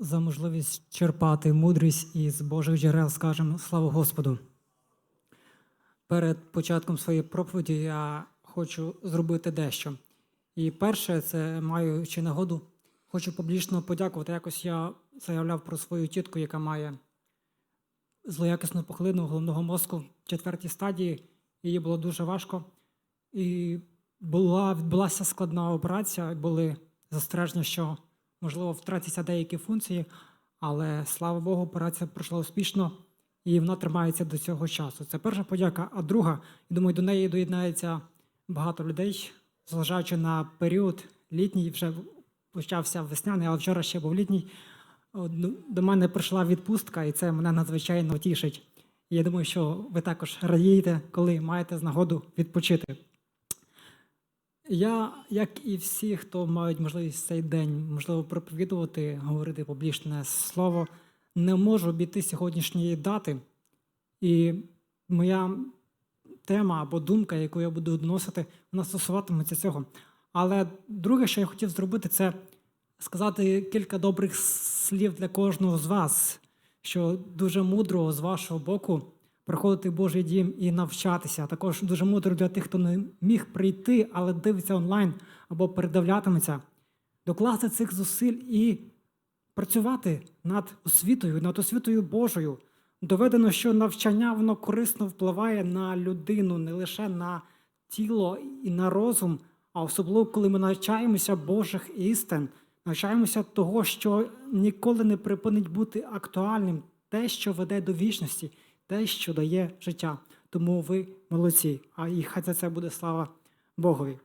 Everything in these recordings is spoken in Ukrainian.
за можливість черпати мудрість із Божих джерел, скажемо слава Господу. Перед початком своєї проповіді я хочу зробити дещо. І перше, це маючи нагоду, хочу публічно подякувати. Якось я заявляв про свою тітку, яка має злоякісну пухлину головного мозку в четвертій стадії. Їй було дуже важко. І була, відбулася складна операція, були застереження, що можливо втратяться деякі функції, але слава Богу, операція пройшла успішно і вона тримається до цього часу. Це перша подяка. А друга, я думаю, до неї доєднається багато людей, зважаючи на період літній, вже почався весняний, але вчора ще був літній. Ну, До мене прийшла відпустка, і це мене надзвичайно тішить. Я думаю, що ви також радієте, коли маєте нагоду відпочити. Я, як і всі, хто мають можливість цей день можливо проповідувати, говорити публічне слово, не можу обійти сьогоднішньої дати. І моя тема або думка, яку я буду доносити, вона стосуватиметься цього. Але друге, що я хотів зробити, це сказати кілька добрих слів для кожного з вас, що дуже мудро з вашого боку приходити в Божий дім і навчатися. Також дуже мудро для тих, хто не міг прийти, але дивиться онлайн або передивлятиметься, докласти цих зусиль і працювати над освітою, над освітою Божою. Доведено, що навчання воно корисно впливає на людину, не лише на тіло і на розум, а особливо, коли ми навчаємося Божих істин, навчаємося того, що ніколи не припинить бути актуальним, те, що веде до вічності, те, що дає життя. Тому ви молодці, а і хай за це буде слава Богові.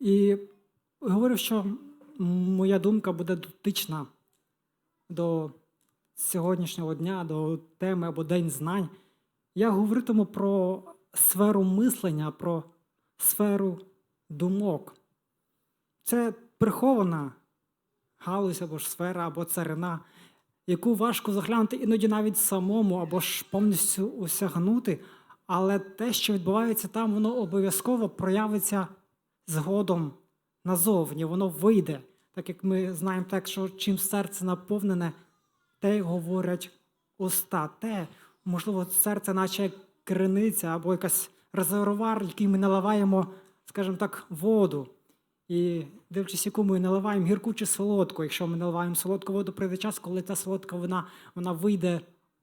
І говорю, що моя думка буде дотична до сьогоднішнього дня, до теми або День знань. Я говоритиму про сферу мислення, про сферу думок. Це прихована галузь або ж сфера, або царина, яку важко заглянути іноді навіть самому, або ж повністю осягнути. Але те, що відбувається там, воно обов'язково проявиться згодом назовні, воно вийде. Так як ми знаємо, так, що чим серце наповнене, те й говорять уста. Те, можливо, серце, наче як криниця або якась резервуар, який ми наливаємо, скажімо так, воду. І дивлячись, яку ми наливаємо гірку чи солодку. Якщо ми наливаємо солодку воду, прийде час, коли та солодка вона, вона вийде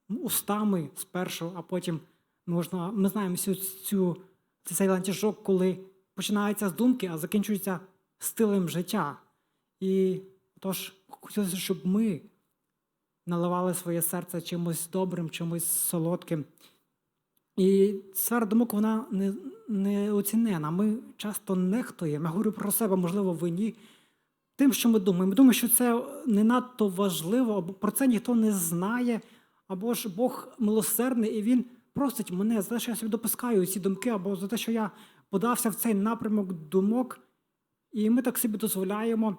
устами спершу, а потім можна. Ми знаємо цю, цю, цей ланцюжок, коли починається з думки, а закінчується стилем життя. І тож хотілося, щоб ми наливали своє серце чимось добрим, чимось солодким. І сфера думок вона не, не оцінена. Ми часто нехтуємо. Я говорю про себе, можливо, ви ні. Тим, що ми думаємо. Ми думаємо, що це не надто важливо, або про це ніхто не знає, або ж Бог милосердний, і Він просить мене за те, що я собі допускаю ці думки, або за те, що я подався в цей напрямок думок. І ми так собі дозволяємо,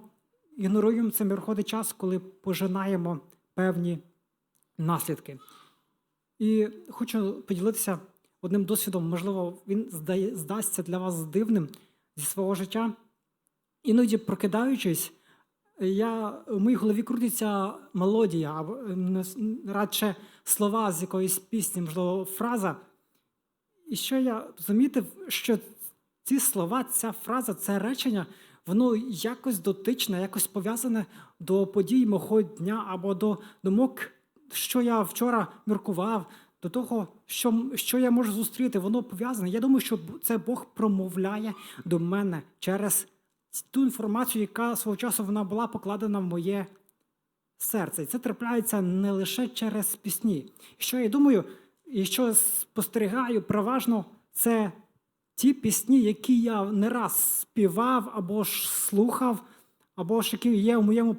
ігноруємо це, приходить час, коли пожинаємо певні наслідки. І хочу поділитися одним досвідом, можливо, він здає, здасться для вас дивним зі свого життя. Іноді, прокидаючись, я, в моїй голові крутиться мелодія, або радше слова з якоїсь пісні, можливо, фраза. І що я замітив, що ці слова, ця фраза, це речення, воно якось дотичне, якось пов'язане до подій мого дня або до думок, що я вчора міркував, до того, що що я можу зустріти, воно пов'язане. Я думаю, що це Бог промовляє до мене через ту інформацію, яка свого часу вона була покладена в моє серце. І це трапляється не лише через пісні. Що я думаю, і що спостерігаю, переважно це ті пісні, які я не раз співав або ж слухав, або ж які є у моєму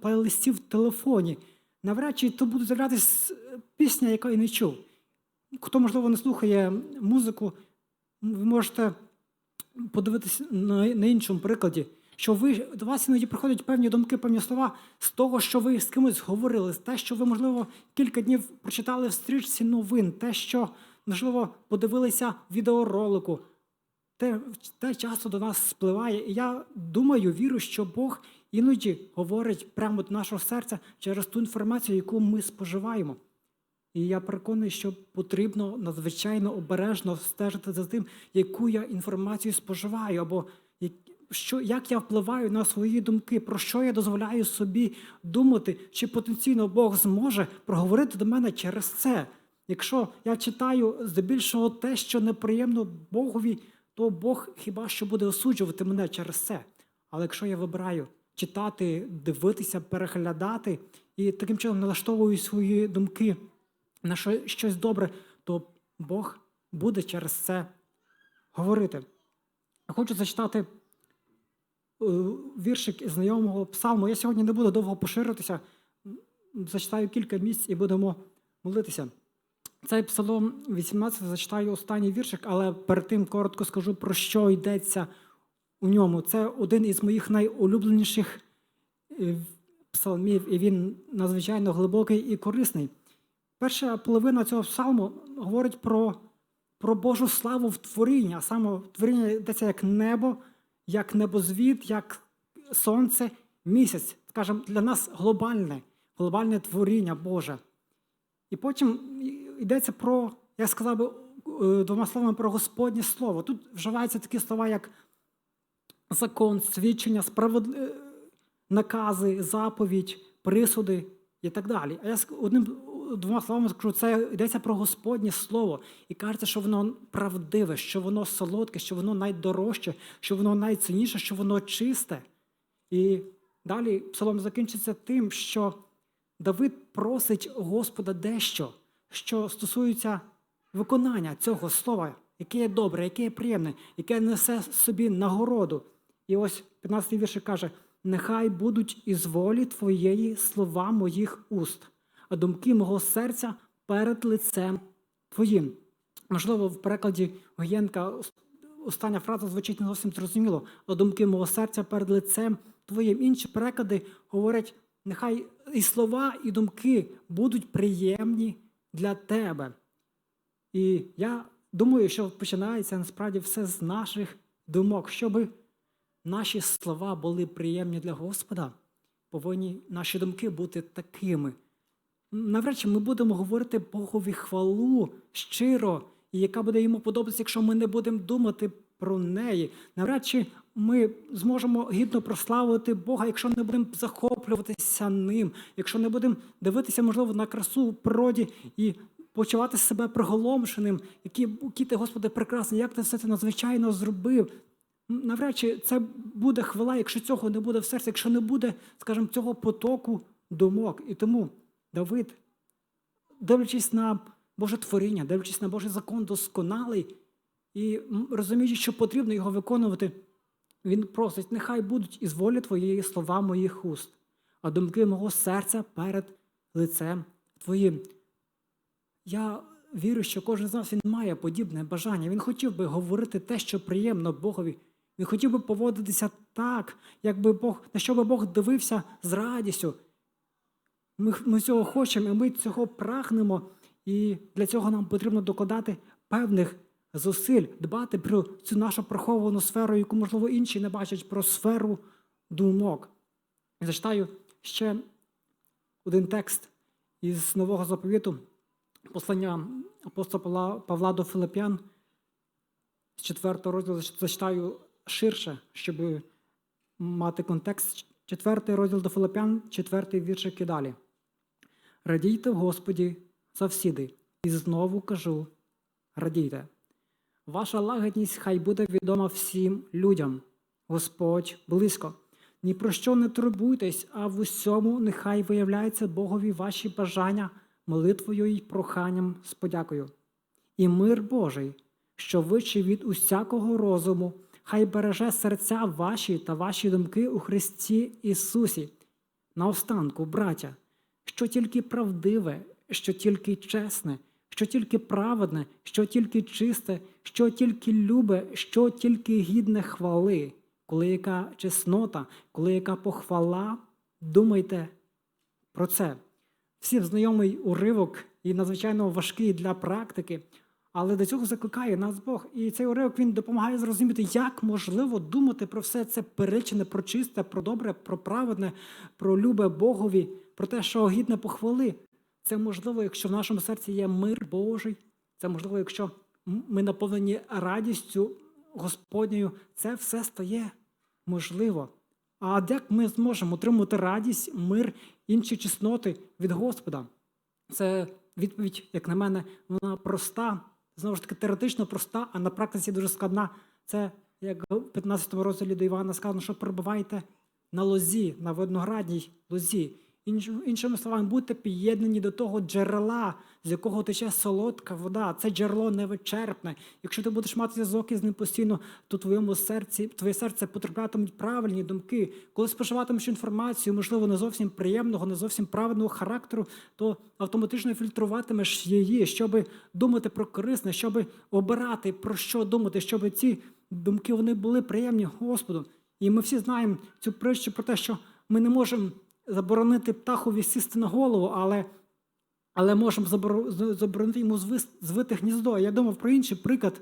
плейлисті в телефоні. Навряд чи то буде з'являтися пісня, яку я не чув. Хто, можливо, не слухає музику, ви можете подивитися на, на іншому прикладі, що ви до вас іноді приходять певні думки, певні слова з того, що ви з кимось говорили, з те, що ви, можливо, кілька днів прочитали в стрічці новин, те, що, можливо, подивилися відеоролику. Те, те часто до нас спливає. І я думаю, вірю, що Бог іноді говорить прямо до нашого серця через ту інформацію, яку ми споживаємо. І я переконаний, що потрібно надзвичайно обережно стежити за тим, яку я інформацію споживаю, або що, як я впливаю на свої думки, про що я дозволяю собі думати, чи потенційно Бог зможе проговорити до мене через це. Якщо я читаю здебільшого те, що неприємно Богові, то Бог хіба що буде осуджувати мене через це. Але якщо я вибираю читати, дивитися, переглядати і таким чином налаштовую свої думки на щось добре, то Бог буде через це говорити. Хочу зачитати е, віршик із знайомого псалму. Я сьогодні не буду довго поширитися, зачитаю кілька місць і будемо молитися. Цей псалом 18 зачитаю останній віршик, але перед тим коротко скажу, про що йдеться у ньому. Це один із моїх найулюбленіших е, псалмів, і він надзвичайно глибокий і корисний. Перша половина цього псалму говорить про, про Божу славу в творінні, а саме творіння йдеться як небо, як небозвід, як сонце, місяць. Скажімо, для нас глобальне, глобальне творіння Боже. І потім йдеться про, я сказав би е, двома словами про Господнє Слово. Тут вживаються такі слова, як закон, свідчення, справед... е, накази, заповідь, присуди і так далі. А я одним двома словами скажу, це йдеться про Господнє Слово. І кажеться, що воно правдиве, що воно солодке, що воно найдорожче, що воно найцінніше, що воно чисте. І далі псалом закінчиться тим, що Давид просить Господа дещо, що стосується виконання цього слова, яке є добре, яке є приємне, яке несе собі нагороду. І ось 15-й вірш каже: нехай будуть із волі твоєї слова моїх уст, а думки мого серця перед лицем твоїм. Можливо, в перекладі Гоєнка остання фраза звучить не зовсім зрозуміло, а думки мого серця перед лицем твоїм. Інші переклади говорять, нехай і слова, і думки будуть приємні для тебе. І я думаю, що починається насправді все з наших думок, щоб наші слова були приємні для Господа, повинні наші думки бути такими. Навряд чи ми будемо говорити Богові хвалу щиро, і яка буде йому подобатися, якщо ми не будемо думати про неї. Навряд чи ми зможемо гідно прославити Бога, якщо не будемо захоплюватися ним, якщо не будемо дивитися, можливо, на красу природі і почувати себе приголомшеним, які, які ти, Господи, прекрасний, як ти все це надзвичайно зробив. Навряд чи це буде хвала, якщо цього не буде в серці, якщо не буде, скажімо, цього потоку думок. І тому Давид, дивлячись на Боже творіння, дивлячись на Божий закон досконалий і розуміючи, що потрібно його виконувати, він просить, нехай будуть із волі твоєї слова моїх уст, а думки мого серця перед лицем твоїм. Я вірю, що кожен з нас він має подібне бажання. Він хотів би говорити те, що приємно Богові. Він хотів би поводитися так, якби Бог, на що би Бог дивився з радістю. Ми, ми цього хочемо, і ми цього прагнемо. І для цього нам потрібно докладати певних зусиль, дбати про цю нашу приховану сферу, яку, можливо, інші не бачать, про сферу думок. І зачитаю ще один текст із нового заповіту, послання апостола Павла- до Филип'ян, з 4 розділу зачитаю ширше, щоб мати контекст. Четвертий розділ до Филип'ян, четвертий віршик і далі. Радійте в Господі завсіди, і знову кажу: радійте. Ваша лагідність хай буде відома всім людям. Господь близько. Ні про що не турбуйтесь, а в усьому нехай виявляються Богові ваші бажання молитвою і проханням з подякою. І мир Божий, що вищий від усякого розуму, хай береже серця ваші та ваші думки у Христі Ісусі. Наостанку, браття, що тільки правдиве, що тільки чесне, що тільки праведне, що тільки чисте, що тільки любе, що тільки гідне хвали, коли яка чеснота, коли яка похвала, думайте про це. Всім знайомий уривок і надзвичайно важкий для практики, Але до цього закликає нас Бог. І цей уривок він допомагає зрозуміти, як можливо думати про все це перечене, про чисте, про добре, про праведне, про любе Богові, про те, що гідне похвали. Це можливо, якщо в нашому серці є мир Божий. Це можливо, якщо ми наповнені радістю Господньою. Це все стає можливо. А як ми зможемо отримати радість, мир, інші чесноти від Господа? Це відповідь, як на мене, вона проста, знову ж таки, теоретично проста, а на практиці дуже складна. Це, як в 15 розділі до Івана сказано, що перебувайте на лозі, на виноградній лозі. Інш- Іншими словами, будьте під'єднані до того джерела, з якого тече солодка вода. Це джерело невичерпне. Якщо ти будеш мати зв'язок із ним постійно, то твоєму серці, твоє серце потраплятимуть правильні думки. Коли споживатимеш інформацію, можливо, не зовсім приємного, не зовсім правильного характеру, то автоматично фільтруватимеш її, щоб думати про корисне, щоб обирати про що думати, щоб ці думки вони були приємні Господу. І ми всі знаємо цю притчу про те, що ми не можемо заборонити птахові сісти на голову, але, але можемо заборонити йому звити гніздо. Я думав про інший приклад.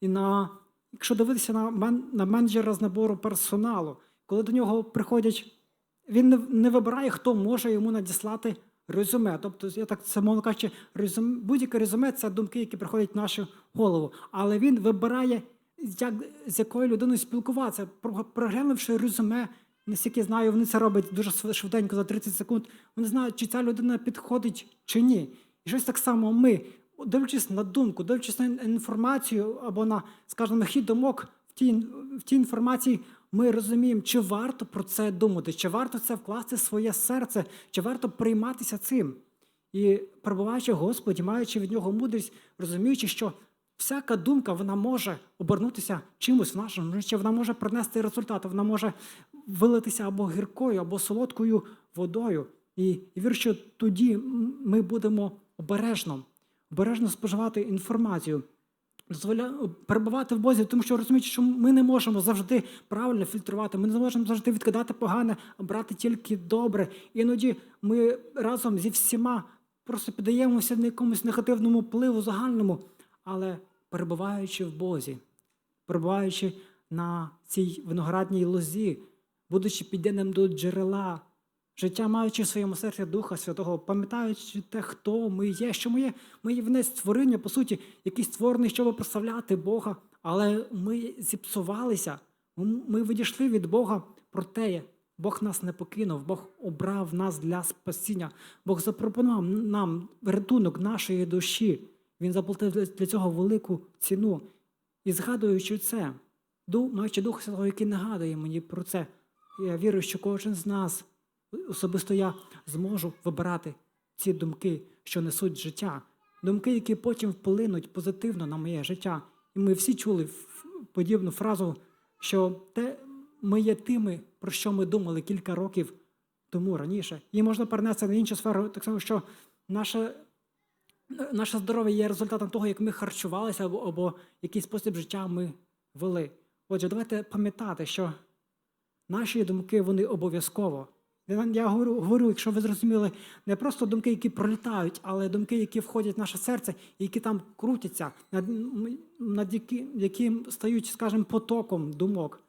І на, якщо дивитися на, мен, на менеджера з набору персоналу, коли до нього приходять, він не, не вибирає, хто може йому надіслати резюме. Тобто, я так це мовно кажучи, резюме, будь-яке резюме це думки, які приходять в нашу голову. Але він вибирає, як, з якою людиною спілкуватися. Проглянувши резюме, наскільки знаю, вони це роблять дуже швиденько за 30 секунд. Вони знають, чи ця людина підходить чи ні. І щось так само ми, дивлячись на думку, дивлячись на інформацію або на, скажімо, хід думок в тій, в тій інформації, ми розуміємо, чи варто про це думати, чи варто це вкласти в своє серце, чи варто прийматися цим. І перебуваючи в Господі, маючи від нього мудрість, розуміючи, що всяка думка вона може обернутися чимось в нашому житті, вона може принести результати, вона може вилитися або гіркою, або солодкою водою. І, вірю, що тоді ми будемо обережно, обережно споживати інформацію. Перебувати в Бозі, тому що розуміючи, що ми не можемо завжди правильно фільтрувати, ми не можемо завжди відкидати погане, а брати тільки добре. Іноді ми разом зі всіма просто піддаємося на якомусь негативному впливу загальному, але перебуваючи в Бозі, перебуваючи на цій виноградній лозі, будучи підданим до джерела, життя маючи в своєму серці Духа Святого, пам'ятаючи те, хто ми є, що ми є, ми є винець створення, по суті, який створений, щоб прославляти Бога, але ми зіпсувалися, ми відійшли від Бога, проте Бог нас не покинув, Бог обрав нас для спасіння, Бог запропонував нам рятунок нашої душі. Він заплатив для- цього велику ціну. І згадуючи це, маючи Духа Святого, який нагадує мені про це, я вірю, що кожен з нас, особисто я, зможу вибирати ці думки, що несуть життя, думки, які потім вплинуть позитивно на моє життя. І ми всі чули подібну фразу, що те ми є тими, про що ми думали кілька років тому раніше. Її можна перенести на іншу сферу, так само, що наше Наше здоров'я є результатом того, як ми харчувалися або, або який спосіб життя ми вели. Отже, давайте пам'ятати, що наші думки вони обов'язково. Я говорю, говорю, якщо ви зрозуміли, не просто думки, які пролітають, але думки, які входять в наше серце, які там крутяться, над, над які, які стають, скажімо, потоком думок.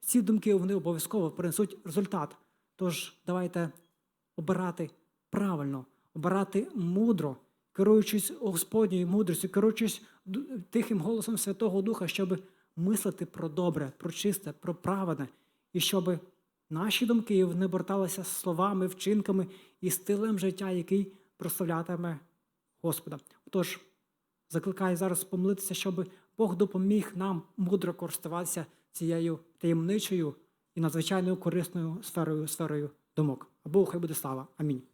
Ці думки вони обов'язково принесуть результат. Тож давайте обирати правильно, обирати мудро, керуючись Господньою мудрістю, керуючись тихим голосом Святого Духа, щоб мислити про добре, про чисте, про праведне, і щоб наші думки не оберталися словами, вчинками і стилем життя, який прославлятиме Господа. Тож закликаю зараз помолитися, щоб Бог допоміг нам мудро користуватися цією таємничою і надзвичайно корисною сферою, сферою думок. А Богу хай буде слава. Амінь.